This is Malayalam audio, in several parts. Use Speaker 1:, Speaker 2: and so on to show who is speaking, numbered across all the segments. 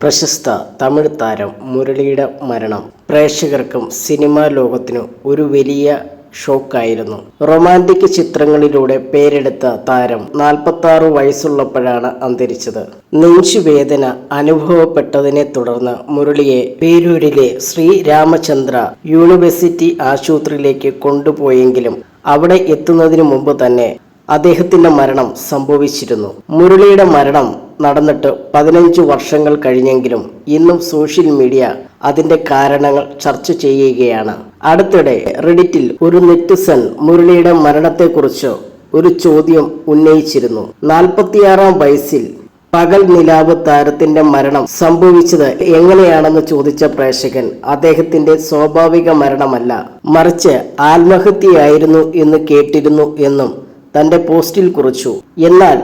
Speaker 1: പ്രശസ്ത തമിഴ് താരം മുരളിയുടെ മരണം. പ്രേക്ഷകർക്കും സിനിമാ ലോകത്തിനും ഒരു വലിയ ഷോക്കായിരുന്നു. റൊമാന്റിക് ചിത്രങ്ങളിലൂടെ പേരെടുത്ത താരം നാൽപ്പത്തി ആറ് വയസ്സുള്ളപ്പോഴാണ് അന്തരിച്ചത്. നെഞ്ചുവേദന അനുഭവപ്പെട്ടതിനെ തുടർന്ന് മുരളിയെ പേരൂരിലെ ശ്രീ രാമചന്ദ്ര യൂണിവേഴ്സിറ്റി ആശുപത്രിയിലേക്ക് കൊണ്ടുപോയെങ്കിലും അവിടെ എത്തുന്നതിന് മുമ്പ് തന്നെ അദ്ദേഹത്തിന്റെ മരണം സംഭവിച്ചിരുന്നു. മുരളിയുടെ മരണം നടന്നിട്ട് പതിനഞ്ച് വർഷങ്ങൾ കഴിഞ്ഞെങ്കിലും ഇന്നും സോഷ്യൽ മീഡിയ അതിന്റെ കാരണങ്ങൾ ചർച്ച ചെയ്യുകയാണ്. അടുത്തിടെ റെഡിറ്റിൽ ഒരു നെറ്റിസൺ മുരളിയുടെ മരണത്തെക്കുറിച്ച് ഒരു ചോദ്യം ഉന്നയിച്ചിരുന്നു. നാൽപ്പത്തിയാറാം വയസ്സിൽ പകൽ നിലാവ് താരത്തിന്റെ മരണം സംഭവിച്ചത് എങ്ങനെയാണെന്ന് ചോദിച്ച പ്രേക്ഷകൻ അദ്ദേഹത്തിന്റെ സ്വാഭാവിക മരണമല്ല മറിച്ച് ആത്മഹത്യയായിരുന്നു എന്ന് കേട്ടിരുന്നു എന്നും തന്റെ പോസ്റ്റിൽ കുറിച്ചു. എന്നാൽ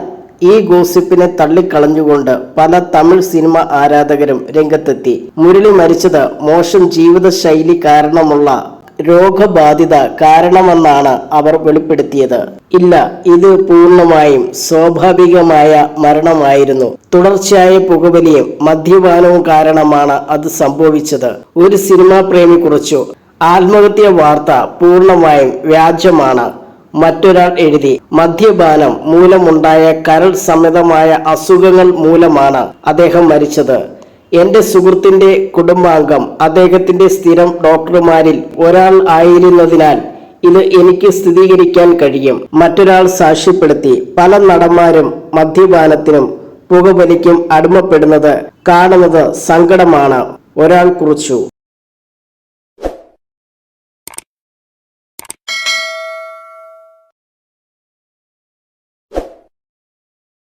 Speaker 1: ഈ ഗോസിപ്പിനെ തള്ളിക്കളഞ്ഞുകൊണ്ട് പല തമിഴ് സിനിമ ആരാധകരും രംഗത്തെത്തി. മുരളി മരിച്ചത് മോശം ജീവിതശൈലി കാരണമുള്ള രോഗബാധിത കാരണമെന്നാണ് അവർ വെളിപ്പെടുത്തിയത്. ഇല്ല ഇത് പൂർണമായും സ്വാഭാവികമായ മരണമായിരുന്നു. തുടർച്ചയായ പുകവലിയും മദ്യപാനവും കാരണമാണ് അത് സംഭവിച്ചത്. ഒരു സിനിമാ പ്രേമി കുറിച്ചു ആത്മഹത്യ വാർത്ത പൂർണമായും വ്യാജമാണ്. മറ്റൊരാൾ എഴുതി മദ്യപാനം മൂലമുണ്ടായ കരൾ സമ്മതമായ അസുഖങ്ങൾ മൂലമാണ് അദ്ദേഹം മരിച്ചത്. എന്റെ സുഹൃത്തിന്റെ കുടുംബാംഗം അദ്ദേഹത്തിന്റെ സ്ഥിരം ഡോക്ടർമാരിൽ ഒരാൾ ആയിരുന്നതിനാൽ ഇത് എനിക്ക് സ്ഥിരീകരിക്കാൻ കഴിയും. മറ്റൊരാൾ സാക്ഷ്യപ്പെടുത്തി പല നടന്മാരും മദ്യപാനത്തിനും പുകവലിക്കും അടിമപ്പെടുന്നത് കാണുന്നത് സങ്കടമാണ്. ഒരാൾ കുറിച്ചു